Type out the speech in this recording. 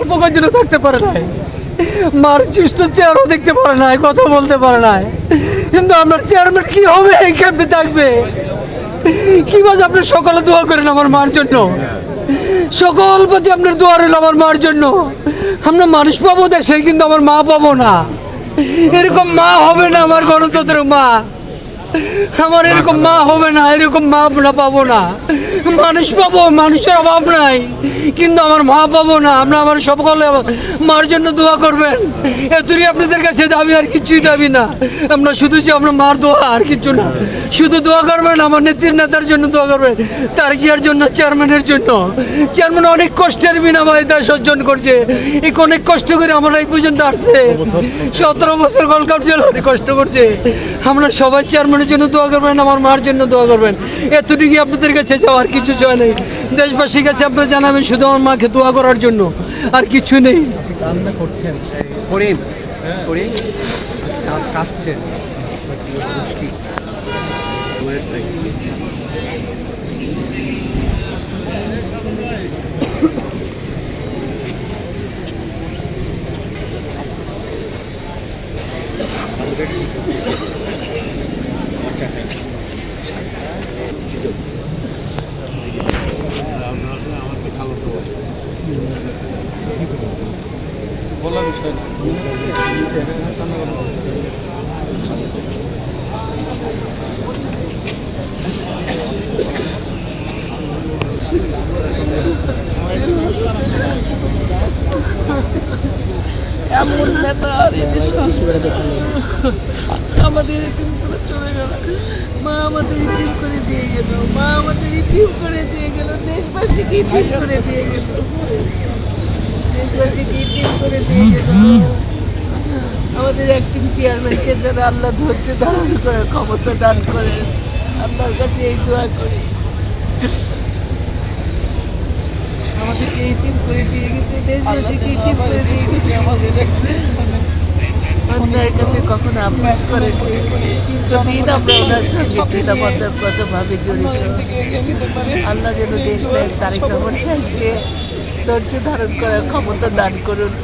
অল্প কয়েকদিনও থাকতে পারে নাই। মার চিষ্ট চেয়ারও দেখতে পারে নাই, কথা বলতে পারে নাই। কিন্তু আমার চেয়ারম্যান কি হবে? এই ক্যাম্পে থাকবে। কি বাজ আপনি সকালে দোয়া করেন আমার মার জন্য? সকল প্রতি আপনার দোয়া রইল আমার মার জন্য। আমরা মানুষ পাবো দেশে, কিন্তু আমার মা পাবো না। এরকম মা হবে না আমার গণতন্ত্রের মা। আমার এরকম মা হবে না, এরকম মা আমরা পাবো না। মানুষ পাবো, মানুষের অভাব নাই। কিন্তু আমার মা পাবো না, আমরা আমার সকলে মার জন্য দোয়া করবেন। এতই আপনাদের কাছে দাবি, আর কিছুই দাবি না। আমরা শুধু যে আমরা মার দোয়া, আর কিছু না। শুধু দোয়া করবেন, আমার নেত্রীর নেতার জন্য দোয়া করবেন তার কিয়ার জন্য, চেয়ারম্যানের জন্য। চেয়ারম্যান অনেক কষ্টের বিনাময় তা সজ্জন করছে। এই অনেক কষ্ট করে আমরা এই পর্যন্ত আসছে। সতেরো বছর গোল্ড কাপ জেল অনেক কষ্ট করছে। আমরা সবাই চেয়ারম্যানের জন্য দোয়া করবেন আমার মার জন্য দোয়া করবেন। এতটুকুই আপনাদের কাছে চাও আর কিছু চাই নেই। দেশবাসীর কাছে আপনারা জানাবেন শুধু আমার মাকে দোয়া করার জন্য আর কিছু নেই। রান্না করছেন করিম কাজ এমন নেতা আর এদেশ আমাদের এতিম করে চলে গেল। মা আমাদের ইতিম করে দিয়ে গেল। মা আমাদের ইতিম করে দিয়ে গেল। দেশবাসীকে ইতিম করে দিয়ে গেল দেশবাসীকে ইতিম করে দিয়ে গেল আমাদের একদিন চেয়ারম্যানকে যারা আল্লাহ ধৈর্য ধারণ করে, ক্ষমতা দান করে আল্লাহর কাছে এই দোয়া করি। আমাদেরকে ইতিম করে দিয়ে গেছে? দেশবাসীকে করে দিয়ে অন্যায়ের কাছে কখনো আপোষ করে কিন্তু দিন আমরা ওনার সঙ্গে জড়িত। আল্লাহ যেন দেশ তারেক রহমান সাহেবকে ধৈর্য ধারণ করার ক্ষমতা দান করুন।